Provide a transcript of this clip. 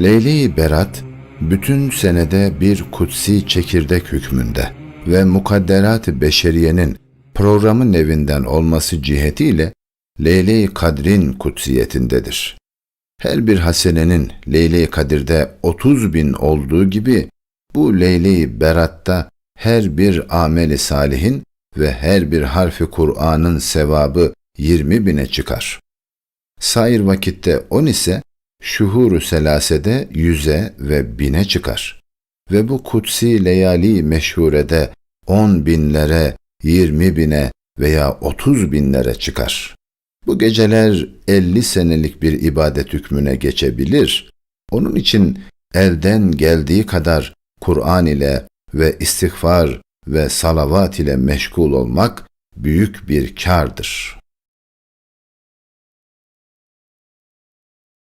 Leyli Berat, bütün senede bir kutsi çekirdek hükmünde ve mukadderat-ı beşeriyenin programın evinden olması cihetiyle Leyle-i Kadr'in kutsiyetindedir. Her bir hasenenin Leyle-i Kadir'de 30 bin olduğu gibi bu Leyle-i Berat'ta her bir ameli salihin ve her bir harfi Kur'an'ın sevabı 20 bine çıkar. Sair vakitte on ise şuhuru selasede yüze ve bine çıkar. Ve bu kutsi leyali meşhurede on binlere, yirmi bine veya otuz binlere çıkar. Bu geceler elli senelik bir ibadet hükmüne geçebilir. Onun için elden geldiği kadar Kur'an ile ve istiğfar ve salavat ile meşgul olmak büyük bir kârdır.''